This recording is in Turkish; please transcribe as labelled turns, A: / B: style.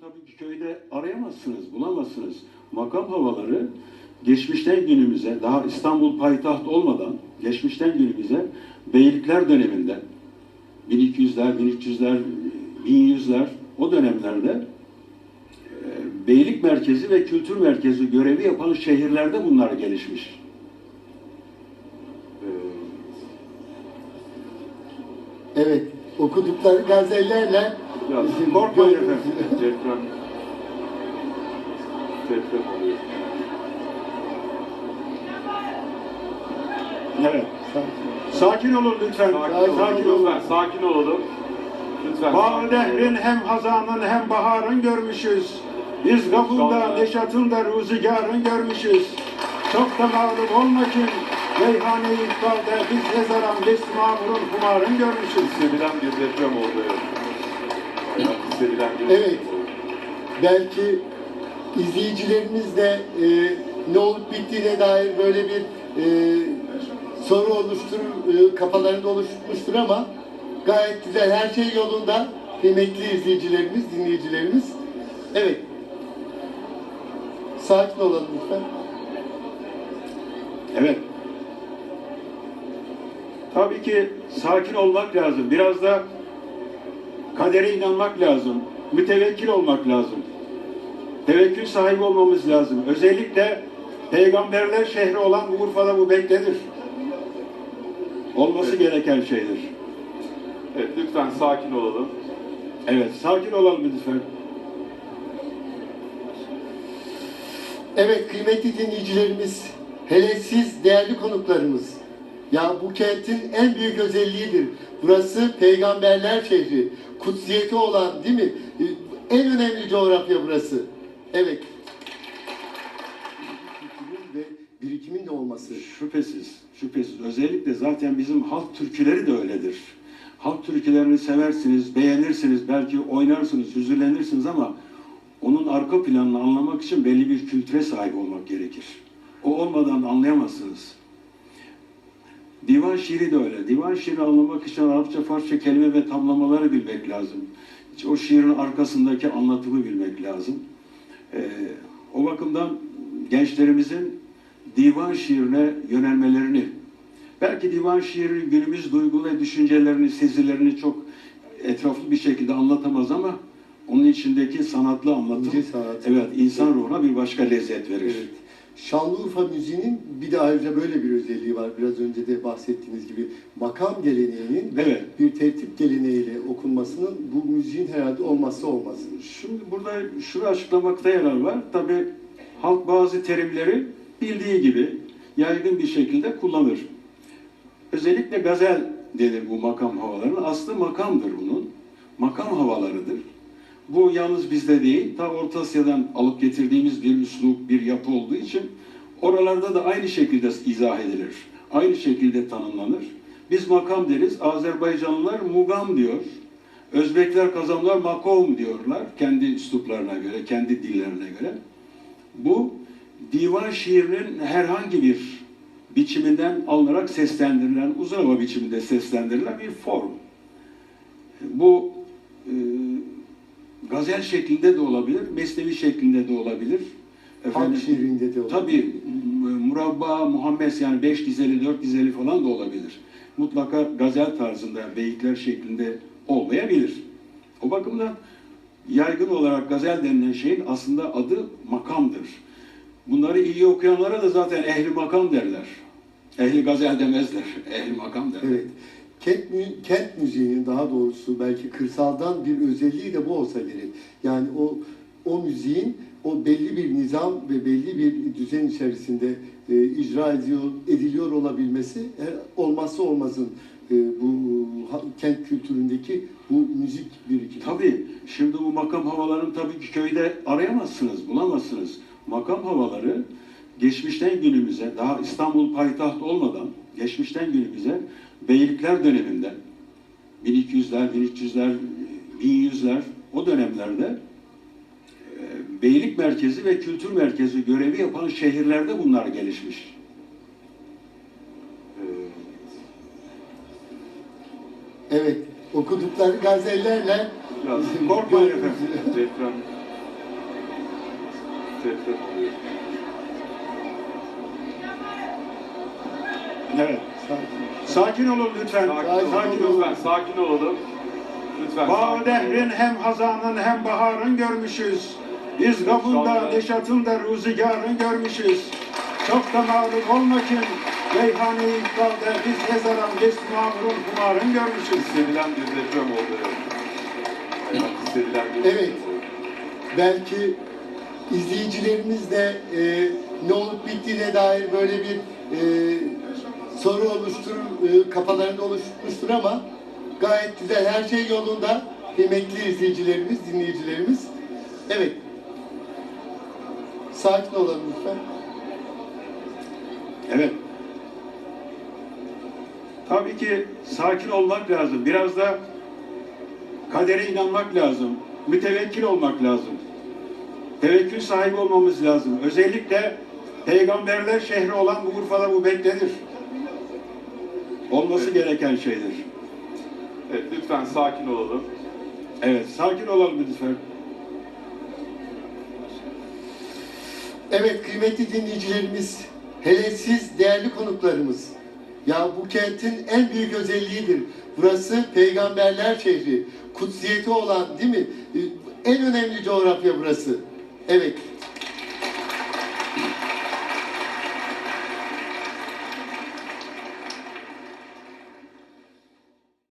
A: tabii ki köyde arayamazsınız, bulamazsınız. Makam havaları geçmişten günümüze, daha İstanbul payitaht olmadan geçmişten günümüze beylikler döneminde 1200'ler, 1300'ler, 1100'ler o dönemlerde e, beylik merkezi ve kültür merkezi görevi yapan şehirlerde bunlar gelişmiş.
B: Evet, okudukları gazellerle
C: Ya,
B: bizim
A: korkmayın
B: gönlümüzü-
A: efendim.
C: Deprem deprem oluyor.
A: Evet. Sakin olun lütfen.
C: Sakin,
A: Sakin
C: olun.
A: olun.
C: Lütfen sakin olalım. Lütfen.
A: Dehrin
C: olalım.
A: hem hazanın hem baharın görmüşüz. Biz
C: İnşallah.
A: neşatın da ruzigarın görmüşüz. Çok da mağlup olma ki meyhane iftarda biz ne zaran besmamurun kumarın görmüşüz.
C: Hissedilen bir deprem oldu. Evet. Bayağı bir
B: Evet.
C: deprem oldu.
B: belki izleyicilerimiz de e, ne olup bittiğine dair böyle bir e, soru oluşturur, e, kafalarında oluşmuştur ama gayet güzel, her şey yolunda. Kıymetli izleyicilerimiz, dinleyicilerimiz. Evet. Sakin olalım lütfen.
A: Evet. Tabii ki sakin olmak lazım. Biraz da kadere inanmak lazım. Mütevekkil olmak lazım. Tevekkül sahibi olmamız lazım. Özellikle peygamberler şehri olan Urfa'da bu beklenir. Olması
C: Evet.
A: gereken şeydir.
C: Evet lütfen sakin olalım.
A: Evet, sakin olalım lütfen.
B: Evet kıymetli dinleyicilerimiz, hele siz değerli konuklarımız. Ya bu kentin en büyük özelliğidir. Burası peygamberler şehri. Kutsiyeti olan değil mi? Ee, En önemli coğrafya burası. Evet. Ve birikimin de olması.
A: Şüphesiz, şüphesiz. Özellikle zaten bizim halk türküleri de öyledir. Halk türkülerini seversiniz, beğenirsiniz, belki oynarsınız, hüzünlenirsiniz ama onun arka planını anlamak için belli bir kültüre sahip olmak gerekir. O olmadan anlayamazsınız. Divan şiiri de öyle. Divan şiiri anlamak için Arapça, Farsça kelime ve tamlamaları bilmek lazım. O şiirin arkasındaki anlatımı bilmek lazım. Ee, o bakımdan gençlerimizin divan şiirine yönelmelerini, belki divan şiiri günümüz duygu ve düşüncelerini, sezilerini çok etraflı bir şekilde anlatamaz ama onun içindeki sanatlı anlatım,
B: sanat.
A: evet insan ruhuna bir başka lezzet verir.
B: Evet. Şanlıurfa müziğinin bir de ayrıca böyle bir özelliği var. Biraz önce de bahsettiğiniz gibi makam geleneğinin
A: Evet.
B: bir tertip geleneğiyle okunmasının bu müziğin herhalde olmazsa olmazı.
A: Şimdi burada şunu açıklamakta yarar var. Tabi halk bazı terimleri bildiği gibi yaygın bir şekilde kullanır. Özellikle gazel denir bu makam havalarının. Aslı makamdır bunun. Makam havalarıdır. Bu yalnız bizde değil, ta Orta Asya'dan alıp getirdiğimiz bir üslup, bir yapı olduğu için oralarda da aynı şekilde izah edilir. Aynı şekilde tanımlanır. Biz makam deriz, Azerbaycanlılar mugam diyor. Özbekler, Kazanlar makom diyorlar kendi üsluplarına göre, kendi dillerine göre. Bu divan şiirinin herhangi bir biçiminden alınarak seslendirilen, uzun hava biçiminde seslendirilen bir form. Bu gazel şeklinde de olabilir, mesnevi şeklinde de olabilir.
B: Halk şiirinde de olur.
A: Tabii m- murabba, muhammes yani beş dizeli, dört dizeli falan da olabilir. Mutlaka gazel tarzında, beyitler şeklinde olmayabilir. O bakımdan yaygın olarak gazel denilen şeyin aslında adı makamdır. Bunları iyi okuyanlara da zaten ehli makam derler. Ehli gazel demezler, ehli makam derler.
B: Evet. Kent, kent müziğinin daha doğrusu belki kırsaldan bir özelliği de bu olsa gerek. Yani o o müziğin o belli bir nizam ve belli bir düzen içerisinde e, icra ediyor, ediliyor olabilmesi her, olmazsa olmazın e, bu ha- kent kültüründeki bu müzik birikimi.
A: Tabii. Şimdi bu makam havalarını tabii ki köyde arayamazsınız, bulamazsınız. Makam havaları geçmişten günümüze, daha İstanbul payitaht olmadan geçmişten günümüze beylikler döneminde 1200'ler, 1300'ler, 1100'ler o dönemlerde e, beylik merkezi ve kültür merkezi görevi yapan şehirlerde bunlar gelişmiş.
C: Ee,
B: Evet. Okudukları gazellerle
A: korkmayın
B: gönlümüzü-
C: deprem deprem oluyor.
A: Evet.
B: Sakin.
A: Olun lütfen.
C: Sakin,
B: Sakin
A: olun.
C: Lütfen sakin olalım. Lütfen
A: Bağ dehrin hem hazanın hem baharın görmüşüz. Biz
C: anda-
A: neşatın da ruzigarın görmüşüz. Çok da mağlup olma kim, Reyhane ikbalde biz nezaran biz mağrur kumarın görmüşüz.
C: Hissedilen bir deprem oldu. Evet. Bir
B: Evet.
C: oldu.
B: Belki izleyicilerimiz de e, ne olup bittiğine dair böyle bir e, soru oluşturur, e, kafalarında oluşmuştur ama gayet güzel, her şey yolunda. Kıymetli izleyicilerimiz, dinleyicilerimiz. Evet. Sakin olalım lütfen.
A: Evet. Tabii ki sakin olmak lazım. Biraz da kadere inanmak lazım. Mütevekkil olmak lazım. Tevekkül sahibi olmamız lazım. Özellikle peygamberler şehri olan bu Urfa'da bu beklenir. Olması
C: Evet.
A: gereken şeydir.
C: Evet, lütfen sakin olalım.
A: Evet, sakin olalım lütfen.
B: Evet kıymetli dinleyicilerimiz, hele siz değerli konuklarımız. Ya bu kentin en büyük özelliğidir. Burası peygamberler şehri. Kutsiyeti olan değil mi? En önemli coğrafya burası. Evet.